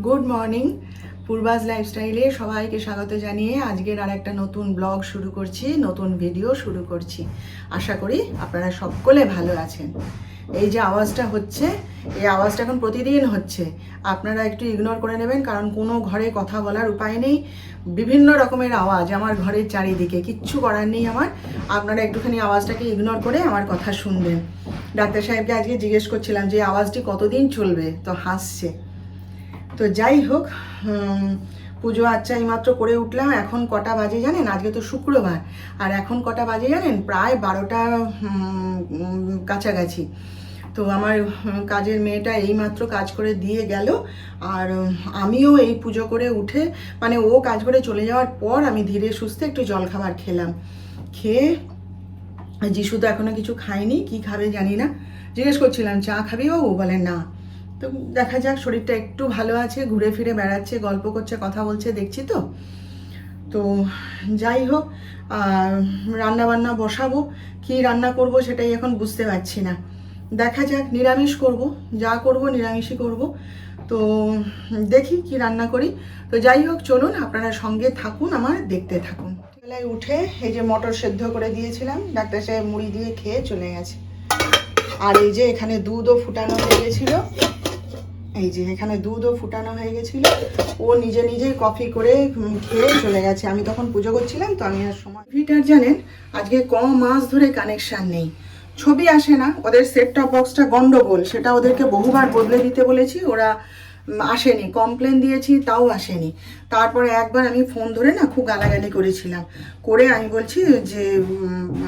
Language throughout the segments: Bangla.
গুড মর্নিং পূর্বাজ লাইফস্টাইলে সবাইকে স্বাগত জানিয়ে আজকের আর একটা নতুন ব্লগ শুরু করছি, নতুন ভিডিও শুরু করছি। আশা করি আপনারা সকলে ভালো আছেন। এই যে আওয়াজটা হচ্ছে, এই আওয়াজটা এখন প্রতিদিন হচ্ছে। আপনারা একটু ইগনোর করে নেবেন, কারণ কোনো ঘরে কথা বলার উপায় নেই। বিভিন্ন রকমের আওয়াজ আমার ঘরের চারিদিকে, কিচ্ছু করার নেই আমার। আপনারা একটুখানি আওয়াজটাকে ইগনোর করে আমার কথা শুনবেন। ডাক্তার সাহেবকে আজকে জিজ্ঞেস করছিলাম যে আওয়াজটি কতদিন চলবে? তো হাসছে। তো যাই হোক পুজো আচ্ছা এইমাত্র করে উঠলাম। এখন কটা বাজে জানেন? আজকে তো শুক্রবার। আর এখন কটা বাজে জানেন? প্রায় বারোটা কাছাকাছি। তো আমার কাজের মেয়েটা এইমাত্র কাজ করে দিয়ে গেল। আর আমিও এই পুজো করে উঠে মানে ও কাজ করে চলে যাওয়ার পর আমি ধীরে সুস্থে একটু জলখাবার খেলাম। খেয়ে যিশু তো এখনও কিছু খায়নি। কি খাবে জানি না। জিজ্ঞেস করছিলাম, চা খাবি বাবু? বলে, না। তো দেখা যাক, শরীরটা একটু ভালো আছে, ঘুরে ফিরে বেড়াচ্ছে, গল্প করছে, কথা বলছে, দেখছি তো। তো যাই হোক রান্না বান্না বসাবো, কি রান্না করব সেটাই এখন বুঝতে পারছি না। দেখা যাক, নিরামিষ করব, যা করব নিরামিষই করব। তো দেখি কি রান্না করি। তো যাই হোক, চলুন, আপনারা সঙ্গে থাকুন, আমার দেখতে থাকুন। বেলায় উঠে এই যে মটর সেদ্ধ করে দিয়েছিলাম, ডাক্তার সাহেব মুড়ি দিয়ে খেয়ে চলে গেছে। আর এই যে এখানে দুধও ফুটানো হয়ে এই যে এখানে দুধও ফুটানো হয়ে গেছিল। ও নিজে নিজে কফি করে খেয়ে চলে গেছে। আমি তখন পুজো করছিলাম, তো আমি আর সময় ভিটার জানেন, আজকে ক মাস ধরে কানেকশান নেই। ছবি আসে না, ওদের সেট টপ বক্সটা গন্ডগোল। সেটা ওদেরকে বহুবার বদলে দিতে বলেছি। ওরা আসেনি। কমপ্লেন দিয়েছি, তাও আসেনি। তারপরে একবার আমি ফোন ধরে না খুব গালাগালি করেছিলাম। করে আমি বলছি যে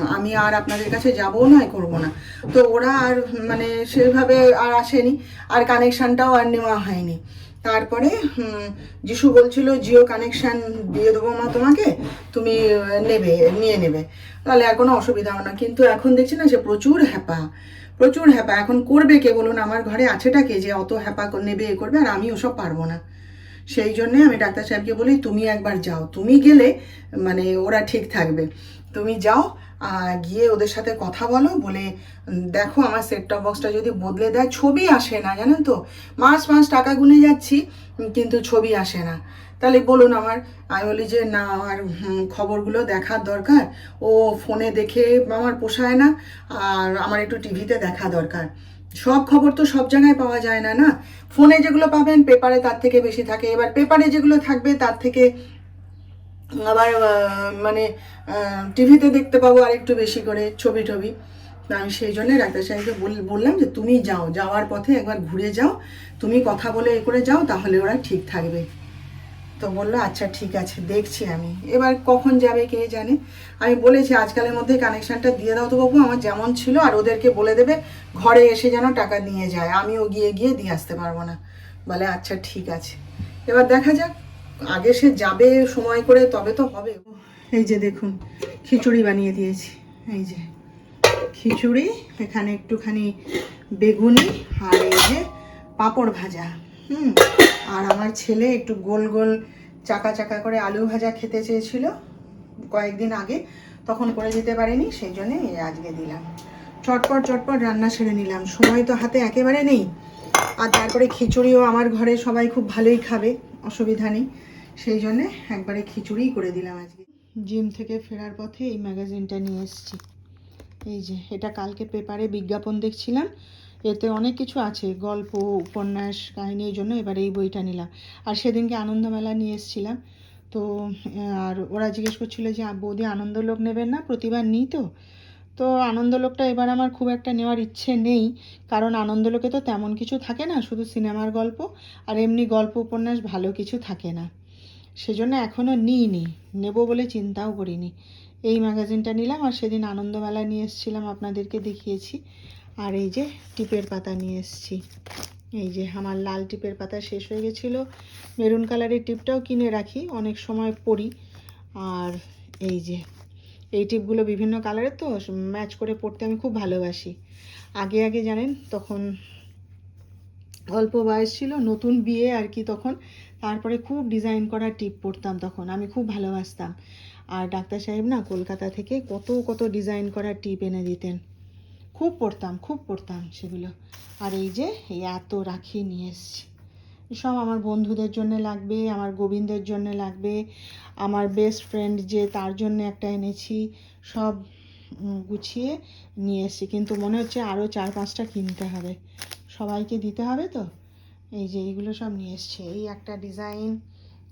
আমি আর আপনাদের কাছে যাব না করব না। তো ওরা আর মানে সেভাবে আর আসেনি। আর কানেকশানটাও আর নেওয়া হয়নি। তারপরে যিশু বলছিল, জিও কানেকশান দিয়ে দেবো মা তোমাকে, তুমি নেবে, নিয়ে নেবে। তাহলে আর কোনো অসুবিধা হবে না। কিন্তু এখন দেখছি না সে প্রচুর হ্যাপা প্রচুর হ্যাপা। এখন করবে কে বলুন? আমার ঘরে আছেটা কে যে অত হ্যাপা নেবে, এ করবে, আর আমি ওসব পারব না। সেই জন্যে আমি ডাক্তার সাহেবকে বলি, তুমি একবার যাও। তুমি গেলে মানে ওরা ঠিক থাকবে। তুমি যাও গিয়ে ওদের সাথে কথা বলো, বলে দেখো আমার সেট টপ বক্সটা যদি বদলে দেয়, ছবি আসে না জানেন তো? মাস মাস টাকা গুনে যাচ্ছি কিন্তু ছবি আসে না। তাহলে বলুন আমার আমি বলি যে না আমার খবরগুলো দেখার দরকার? ও ফোনে দেখে আমার পোষায় না, আর আমার একটু টিভিতে দেখা দরকার। সব খবর তো সব জায়গায় পাওয়া যায় না না? ফোনে যেগুলো পাবেন, পেপারে তার থেকে বেশি থাকে। এবার পেপারে যেগুলো থাকবে, তার থেকে আবার মানে টিভিতে দেখতে পাবো আর একটু বেশি করে ছবি টবি। আমি সেই জন্য ডাক্তার সাহেবকে বল- বললাম যে তুমি যাও, যাওয়ার পথে একবার ঘুরে যাও, তুমি কথা বলে এ করে যাও, তাহলে ওরা ঠিক থাকবে। তো বলল আচ্ছা ঠিক আছে, দেখছি আমি। এবার কখন যাবে কে জানে? আমি বলেছি, আজকালের মধ্যে কানেকশনটা দিয়ে দাও তো বাবু, আমার যেমন ছিল, আর ওদেরকে বলে দেবে, ঘরে এসে যেন টাকা নিয়ে যায়। আমিও গিয়ে গিয়ে দিয়ে আসতে পারব না। বলে আচ্ছা ঠিক আছে। এবার দেখা যাক আগে সে যাবে সময় করে, তবে তো হবে। এই যে দেখুন, খিচুড়ি বানিয়ে দিয়েছি। এই যে খিচুড়ি, এখানে একটুখানি বেগুনি আর এই যে পাঁপড় ভাজা, হুম? আর আমার ছেলে একটু গোল গোল চাকা চাকা করে আলু ভাজা খেতে চেয়েছিল কয়েকদিন আগে, তখন করে দিতে পারিনি, সেই জন্যে আজকে দিলাম। চটপট চটপট রান্না সেরে নিলাম। সময় তো হাতে একেবারে নেই। আর তারপরে খিচুড়িও আমার ঘরে সবাই খুব ভালোই খাবে। অসুবিধা নেই। সেই জন্যে একবারে খিচুড়িই করে দিলাম আজকে। জিম থেকে ফেরার পথে এই ম্যাগাজিনটা নিয়ে এসেছি। এই যে, এটা কালকে পেপারে বিজ্ঞাপন দেখছিলাম। এতে অনেক কিছু আছে, গল্প, উপন্যাস, কাহিনী, এই জন্য এবার এই বইটা নিলাম। আর সেদিনকে আনন্দমেলা নিয়ে এসেছিলাম। তো, আর ওরা জিজ্ঞেস করছিল যে বৌদি আনন্দ লোক নেবেন না? প্রতিবার নিই তো? তো আনন্দলোকটা এবার আমার খুব একটা নেওয়ার ইচ্ছে নেই। কারণ আনন্দলোকে তো তেমন কিছু থাকে না, শুধু সিনেমার গল্প আর এমনি গল্প, উপন্যাস ভালো কিছু থাকে না। সেজন্য এখনও নিইনি, নেব বলে চিন্তাও করিনি। এই ম্যাগাজিনটা নিলাম আর সেদিন আনন্দমেলা নিয়ে এসেছিলাম, আপনাদেরকে দেখিয়েছি। আর এই যে টিপের পাতা নিয়ে এসেছি। এই যে আমার লাল টিপের পাতা শেষ হয়ে গেছিল। মেরুন কালারের টিপটাও কিনে রাখি, অনেক সময় পরি। আর এই যে এই টিপগুলো বিভিন্ন কালারের তো ম্যাচ করে পড়তে আমি খুব ভালোবাসি। আগে আগে জানেন, তখন অল্প বয়স ছিল, নতুন বিয়ে আর কি তখন। তারপরে খুব ডিজাইন করা টিপ পরতাম তখন, আমি খুব ভালোবাসতাম। আর ডাক্তার সাহেব না, কলকাতা থেকে কত কত ডিজাইন করা টিপ এনে দিতেন। খুব পড়তাম খুব পড়তাম সেগুলো। আর এই যে, এই এত রাখি নিয়ে এসছি। সব আমার বন্ধুদের জন্য লাগবে, আমার গোবিন্দের জন্য লাগবে, আমার বেস্ট ফ্রেন্ড যে তার জন্য একটা এনেছি, সব গুছিয়ে নিয়ে এসেছি। কিন্তু মনে হচ্ছে আরও চার পাঁচটা কিনতে হবে। সবাইকে দিতে হবে তো? এই যে এইগুলো সব নিয়ে এসছে। এই একটা ডিজাইন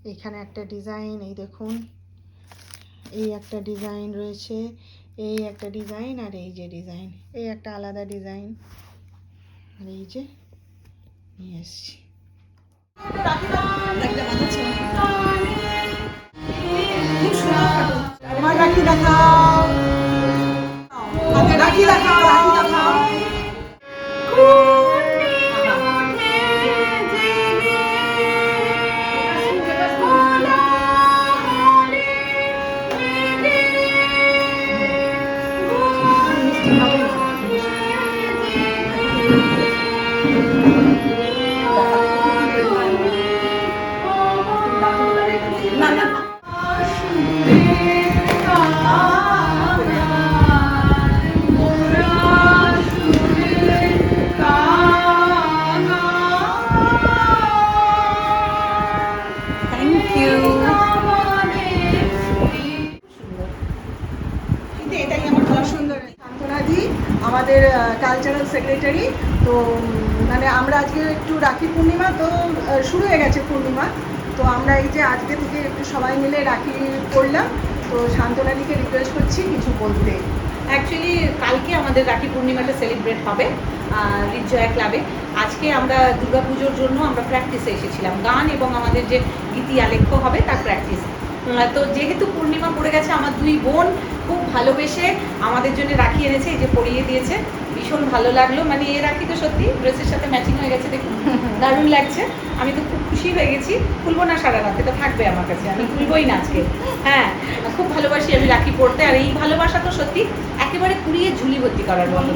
এখানে একটা ডিজাইন এই দেখুন। এই একটা ডিজাইন রয়েছে, এই একটা ডিজাইন আর এই যে ডিজাইন এই একটা আলাদা ডিজাইন আর এই যে নিয়ে এসছি। আমার রাখি দেখাও। রাখি দেখাও রাখি দেখাও। কালচারাল সেক্রেটারি তো মানে আমরা আজকে একটু রাখি পূর্ণিমা, তো শুরু হয়ে গেছে পূর্ণিমা। তো আমরা এই যে আজকে থেকে একটু সবাই মিলে রাখি পড়লাম। তো শান্তনাদিকে রিকোয়েস্ট করছি, কিছু বলতে। অ্যাকচুয়ালি কালকে আমাদের রাখি পূর্ণিমাটা সেলিব্রেট হবে রিজয়া ক্লাবে। আজকে আমরা দুর্গাপুজোর জন্য আমরা প্র্যাকটিসে এসেছিলাম। গান এবং আমাদের যে গীতি আলেখ্য হবে, তার প্র্যাকটিস তো যেহেতু পূর্ণিমা পড়ে গেছে, আমার দুই বোন খুব ভালোবেসে আমাদের জন্য রাখি এনেছে, এই যে পড়িয়ে দিয়েছে। ভীষণ ভালো লাগল। মানে এ রাখি তো সত্যি ড্রেসের সাথে ম্যাচিং হয়ে গেছে, দেখুন, দারুণ লাগছে। আমি তো খুব খুশি হয়ে গেছি। খুলবো না সারা রাতে তো থাকবে আমার কাছে, আমি খুলবোই না আজকে। হ্যাঁ খুব ভালোবাসি আমি রাখি পড়তে, আর এই ভালোবাসা তো সত্যি একেবারে কুড়িয়ে ঝুলি ভর্তি করার মতো।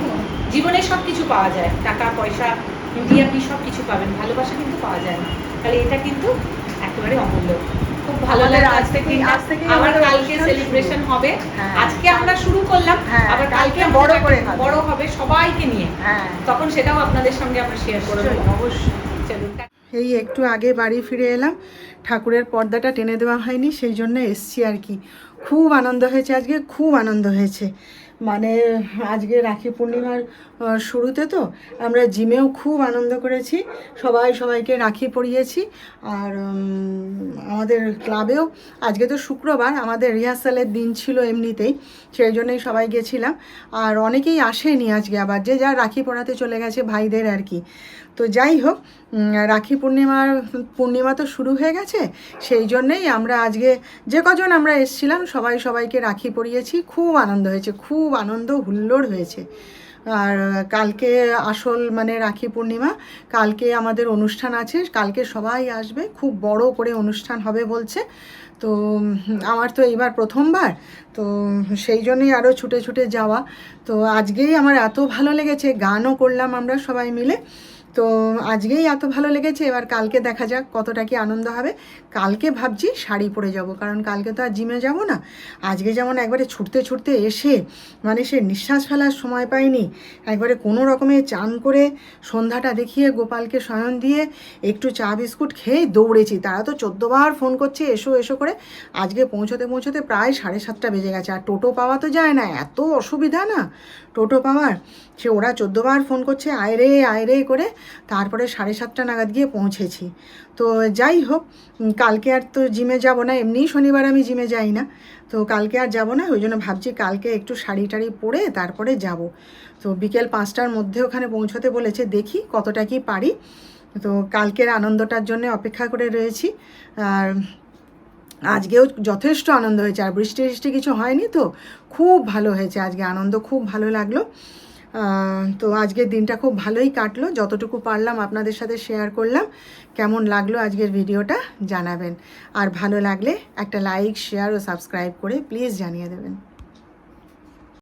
জীবনে সব কিছু পাওয়া যায়, টাকা, পয়সা দিয়ে আপনি সব কিছু পাবেন, ভালোবাসা কিন্তু পাওয়া যায় না। তাহলে এটা কিন্তু একেবারে অমূল্য। খুব ভালো লাগে আজ থেকে আজ আবার কালকে সেলিব্রেশন হবে। হ্যাঁ। আজকে আমরা শুরু করলাম হ্যাঁ, আবার কালকে বড় করে বড় হবে সবাইকে নিয়ে। হ্যাঁ। তখন সেটাও আপনাদের সঙ্গে আমরা শেয়ার করে দেবো। অবশ্যই। চলুন এই একটু আগে বাড়ি ফিরে এলাম ঠাকুরের পর্দাটা টেনে দেওয়া হয়নি সেই জন্য এসছি আর কি। খুব আনন্দ হয়েছে আজকে খুব আনন্দ হয়েছে। মানে আজকে রাখি পূর্ণিমার শুরুতে তো আমরা জিমেও খুব আনন্দ করেছি। সবাই সবাইকে রাখি পরিয়েছি। আর আমাদের ক্লাবেও আজকে তো শুক্রবার, আমাদের রিহার্সালের দিন ছিল এমনিতেই, সেই জন্যই সবাই গেছিলাম। আর অনেকেই আসেনি আজকে আবার, যে যা রাখি পড়াতে চলে গেছে ভাইদের আর কি। তো যাই হোক রাখি পূর্ণিমার, পূর্ণিমা তো শুরু হয়ে গেছে, সেই জন্যেই আমরা আজকে যে কজন আমরা এসছিলাম, সবাই সবাইকে রাখি পরিয়েছি। খুব আনন্দ হয়েছে, খুব আনন্দ হুল্লোড় হয়েছে। আর কালকে আসল মানে রাখি পূর্ণিমা, কালকে আমাদের অনুষ্ঠান আছে, কালকে সবাই আসবে, খুব বড় করে অনুষ্ঠান হবে বলছে। তো, আমার তো এইবার প্রথমবার, তো সেই জন্যই আরও ছুটে ছুটে যাওয়া। তো আজকেই আমার এত ভালো লেগেছে, গানও করলাম আমরা সবাই মিলে। তো আজকেই এত ভালো লেগেছে, এবার কালকে দেখা যাক কতটা কি আনন্দ হবে। কালকে ভাবছি শাড়ি পরে যাব, কারণ কালকে তো আর জিমে যাব না। আজকে যেমন একবারে ছুটতে ছুটতে এসে মানে সে নিঃশ্বাস ফেলার সময় পাইনি। একবারে কোনো রকমে চান করে সন্ধ্যাটা দেখিয়ে গোপালকে শয়ন দিয়ে একটু চা বিস্কুট খেয়ে দৌড়েছি। তারা তো চোদ্দোবার ফোন করছে, এসো এসো করে। আজকে পৌঁছতে পৌঁছতে প্রায় সাড়ে সাতটা বেজে গেছে। আর টোটো পাওয়া তো যায় না, এত অসুবিধা না। টোটো পাওয়ার, সে ওরা চোদ্দোবার ফোন করছে আয়রে আয়রে করে। তারপরে সাড়ে সাতটা নাগাদ গিয়ে পৌঁছেছি। তো যাই হোক কালকে আর তো জিমে যাব না, এমনিই শনিবার আমি জিমে যাই না। তো কালকে আর যাব না, ওই জন্য ভাবছি কালকে একটু শাড়ি টাড়ি পরে তারপরে যাব। তো বিকেল পাঁচটার মধ্যে ওখানে পৌঁছতে বলেছে, দেখি কতটা কি পারি। তো কালকের আনন্দটার জন্য অপেক্ষা করে রয়েছি। আর আজকেও যথেষ্ট আনন্দ হয়েছে, আর বৃষ্টি বৃষ্টি কিছু হয়নি তো। খুব ভালো হয়েছে আজকে, আনন্দ খুব ভালো লাগল। তো আজকের দিনটা খুব ভালোই কাটলো। যতটুকু পারলাম আপনাদের সাথে শেয়ার করলাম। কেমন লাগল আজকের ভিডিওটা জানাবেন। আর ভালো লাগলে একটা লাইক শেয়ার ও সাবস্ক্রাইব করে প্লিজ জানিয়ে দেবেন।